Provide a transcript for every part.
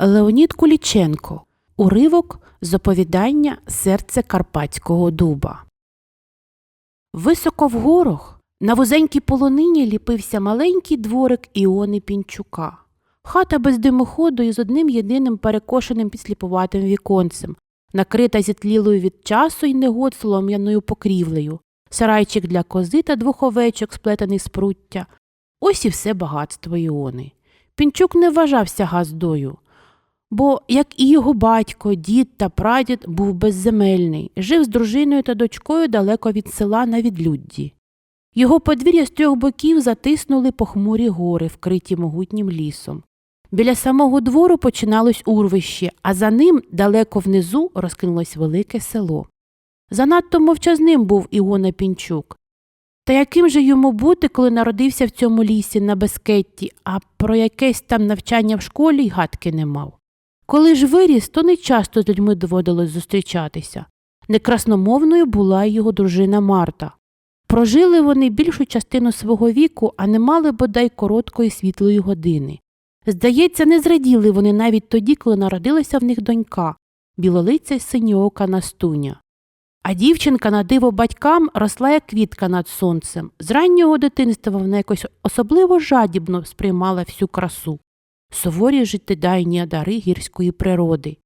Леонід Куліченко. Уривок з оповідання Серце Карпатського дуба. Високо в горах на вузенькій полонині ліпився маленький дворик Іони Пінчука. Хата без димоходу і з одним єдиним перекошеним підсліпуватим віконцем, накрита зітлілою від часу й негод солом'яною покрівлею, сарайчик для кози та двох овечок, сплетений з пруття. Ось і все багатство Іони. Пінчук не вважався газдою, бо, як і його батько, дід та прадід, був безземельний, жив з дружиною та дочкою далеко від села на відлюдді. Його подвір'я з трьох боків затиснули похмурі гори, вкриті могутнім лісом. Біля самого двору починалось урвище, а за ним, далеко внизу, розкинулось велике село. Занадто мовчазним був Іона Пінчук. Та яким же йому бути, коли народився в цьому лісі на безкетті, а про якесь там навчання в школі й гадки не мав? Коли ж виріс, то не часто з людьми доводилось зустрічатися. Некрасномовною була його дружина Марта. Прожили вони більшу частину свого віку, а не мали бодай короткої світлої години. Здається, не зраділи вони навіть тоді, коли народилася в них донька, білолиця й синьоока Настуня. А дівчинка на диво батькам росла як квітка над сонцем. З раннього дитинства вона якось особливо жадібно сприймала всю красу, суворі життєдайні дари гірської природи.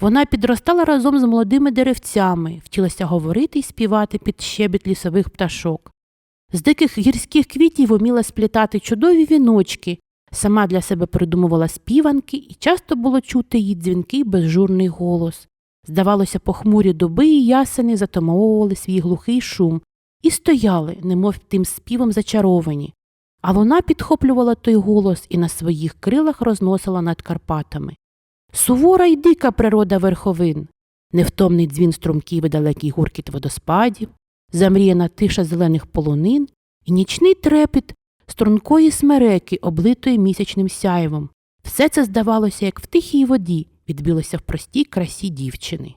Вона підростала разом з молодими деревцями, вчилася говорити й співати під щебіт лісових пташок. З диких гірських квітів уміла сплітати чудові віночки, сама для себе придумувала співанки, і часто було чути її дзвінкий безжурний голос. Здавалося, похмурі доби і ясени затамовували свій глухий шум і стояли, немов тим співом зачаровані. А вона підхоплювала той голос і на своїх крилах розносила над Карпатами. Сувора й дика природа верховин, невтомний дзвін струмків і далекий гуркіт водоспадів, замріяна тиша зелених полонин і нічний трепіт стрункої смереки, облитої місячним сяйвом. Все це здавалося, як в тихій воді відбилося в простій красі дівчини.